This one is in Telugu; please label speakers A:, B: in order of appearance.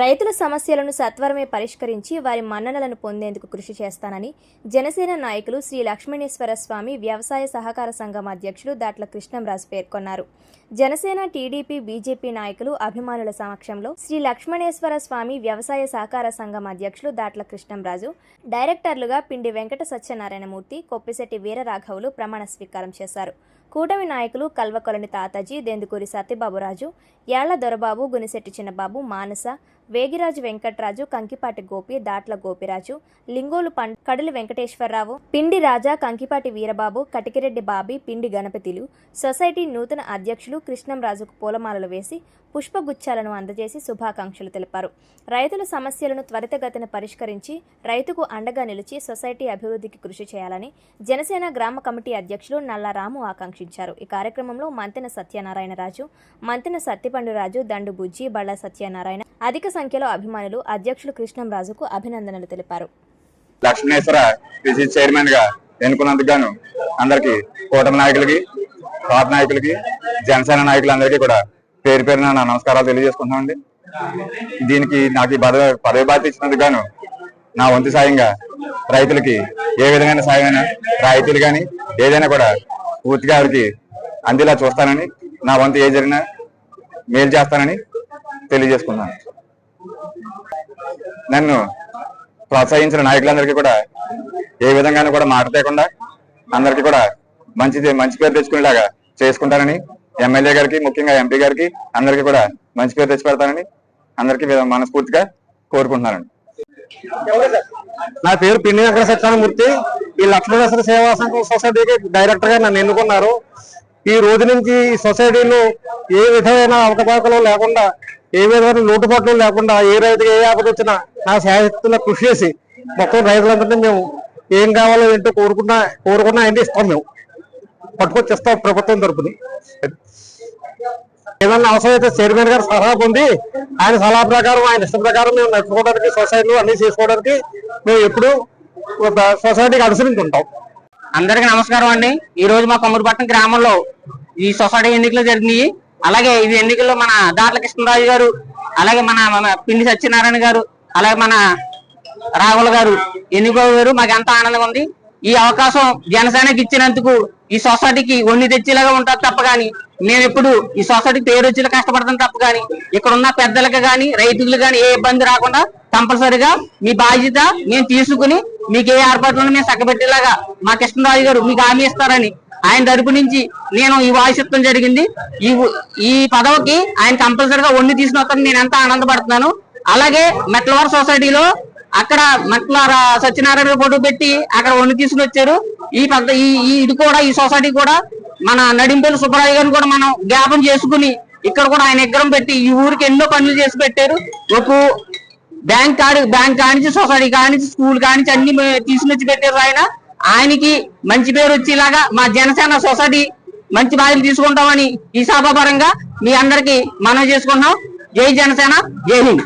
A: రైతుల సమస్యలను సత్వరమే పరిష్కరించి వారి మన్ననలను పొందేందుకు కృషి చేస్తానని జనసేన నాయకులు శ్రీ లక్ష్మణేశ్వర స్వామి వ్యవసాయ సహకార సంఘం అధ్యక్షులు దాట్ల కృష్ణంరాజు పేర్కొన్నారు. జనసేన టీడీపీ బీజేపీ నాయకులు అభిమానుల సమక్షంలో శ్రీ లక్ష్మణేశ్వర స్వామి వ్యవసాయ సహకార సంఘం అధ్యక్షులు దాట్ల కృష్ణంరాజు డైరెక్టర్లుగా పిండి వెంకట సత్యనారాయణమూర్తి కొప్పిశెట్టి వీరరాఘవులు ప్రమాణ స్వీకారం చేశారు. కూటమి నాయకులు కల్వకొలని తాతాజీ దెందుకూరి సత్యబాబురాజు యాళ్ళ దొరబాబు గునిశెట్టి చిన్నబాబు మానస వేగిరాజు వెంకట్రాజు కంకిపాటి గోపి దాట్ల గోపిరాజు లింగోలు పం కడలి వెంకటేశ్వరరావు పిండి రాజా కంకిపాటి వీరబాబు కటికిరెడ్డి బాబి పిండి గణపతిలు సొసైటీ నూతన అధ్యక్షులు కృష్ణంరాజుకు పూలమాలలు వేసి పుష్పగుచ్చాలను అందజేసి శుభాకాంక్షలు తెలిపారు. రైతుల సమస్యలను త్వరితగతిన పరిష్కరించి రైతుకు అండగా నిలిచి సొసైటీ అభివృద్ధికి కృషి చేయాలని జనసేన గ్రామ కమిటీ అధ్యక్షులు నల్లారాము ఆకాంక్షించారు. ఈ కార్యక్రమంలో మంతెన సత్యనారాయణరాజు మంతెన సత్తిపండురాజు దండు బుజ్జి బళ్ళ సత్యనారాయణ అధిక సంఖ్యలో అభిమానులు అధ్యక్షులు కృష్ణంరాజుకు అభినందనలు తెలిపారు.
B: లక్ష్మణేశ్వర పిసి చైర్మన్గా ఎన్నుకున్నందుకు గాను అందరికి కూటమి నాయకులకి కార్ నాయకులకి జనసేన నాయకులందరికీ కూడా పేరు పేరున నా నమస్కారాలు తెలియజేసుకుంటున్నామండి. దీనికి నాకు ఈ పదవి పదవి బాధ్యత ఇచ్చినందుకు గాను నా వంతు సాయంగా రైతులకి ఏ విధమైన సాయమైనా రాయితీలు కానీ ఏదైనా కూడా పూర్తిగా వారికి అందేలా చూస్తానని నా వంతు ఏ జరిగినా మేలు చేస్తానని తెలియజేసుకున్నాను నన్ను ప్రోత్సహించిన నాయకులందరికీ కూడా ఏ విధంగానూ కూడా మాట తేకుండా అందరికీ కూడా మంచిది మంచి పేరు తెచ్చుకునేలాగా చేసుకుంటానని ఎమ్మెల్యే గారికి ముఖ్యంగా ఎంపీ గారికి అందరికీ కూడా మంచి పేరు తెచ్చి పెడతానని అందరికీ మనస్ఫూర్తిగా కోరుకుంటున్నానండి.
C: నా పేరు పిన్ని వెంకట సత్యనారాయణమూర్తి ఈ లక్ష్మణేశ్వర సేవా సంఘం సొసైటీకి డైరెక్టర్గా నన్ను ఎన్నుకున్నారు. ఈ రోజు నుంచి ఈ సొసైటీలో ఏ విధమైన అవకతవకలు లేకుండా ఏ విధమైన లోటుపాట్లు లేకుండా ఏ రైతుకి ఏ ఆపద వచ్చినా నా శాయత్తులో కృషి చేసి మొత్తం రైతులందరినీ మేము ఏం కావాలో ఏంటో కోరుకున్నా కోరుకున్నా అంటే ఇస్తాం మేము. పట్టుకొచ్చేస్తాం ప్రభుత్వం తరపుని. ఏదన్నా అవసరమైతే చైర్మన్ గారు సలహా పొంది ఆయన సలహా ప్రకారం ఆయన ఇష్టం ప్రకారం మేము నడుచుకోవడానికి సొసైటీలు అన్ని చేసుకోవడానికి మేము ఎప్పుడు సొసైటీకి అనుసరించుంటాం
D: అందరికి నమస్కారం అండి. ఈ రోజు మా కొమ్మరిపట్నం గ్రామంలో ఈ సొసైటీ ఎన్నికలు జరిగినాయి. అలాగే ఈ ఎన్నికల్లో మన దాట్ల కృష్ణరాజు గారు అలాగే మన మన పిండి సత్యనారాయణ గారు అలాగే మన రాఘుల గారు ఎన్నుకోగారు మాకు ఎంత ఆనందంగా ఉంది. ఈ అవకాశం జనసేనకి ఇచ్చినందుకు ఈ సొసైటీకి ఒన్ని తెచ్చేలాగా ఉంటారు తప్ప గాని మేము ఎప్పుడు ఈ సొసైటీ పేరు వచ్చేలా కష్టపడతాం తప్ప గాని ఇక్కడ ఉన్న పెద్దలకు గాని రైతులకు గాని ఏ ఇబ్బంది రాకుండా కంపల్సరిగా మీ బాధ్యత మేము తీసుకుని మీకు ఏ ఏర్పాట్లను మేము చక్కబెట్టేలాగా మా కృష్ణరాజు గారు మీకు హామీ ఇస్తారని ఆయన తరపు నుంచి నేను ఈ వాయిస్ ఇవ్వడం జరిగింది. ఈ ఈ పదవికి ఆయన కంపల్సరిగా ఒన్ని తీసుకుని వస్తాను నేను ఎంత ఆనందపడుతున్నాను. అలాగే మెట్లవారి సొసైటీలో అక్కడ మెట్ల రా- సత్యనారాయణ ఫోటో పెట్టి అక్కడ వండి తీసుకుని వచ్చారు. ఈ పెద్ద ఈ ఈ ఇది కూడా ఈ సొసైటీ కూడా మన నడింపల్లి సుబ్బరాజు గారిని కూడా మనం జ్ఞాపం చేసుకుని ఇక్కడ కూడా ఆయన విగ్రహం పెట్టి ఈ ఊరికి ఎన్నో పనులు చేసి పెట్టారు. ఒక బ్యాంక్ కాడి బ్యాంక్ కానించి సొసైటీ కానించి స్కూల్ కానించి అన్ని తీసుకొచ్చి వచ్చి పెట్టారు ఆయన. ఆయనకి మంచి పేరు వచ్చేలాగా మా జనసేన సొసైటీ మంచి బాధ్యత తీసుకుంటామని ఈ సభాపరంగా మీ అందరికి మనం చేసుకుంటున్నాం. జై జనసేన జై హింద్.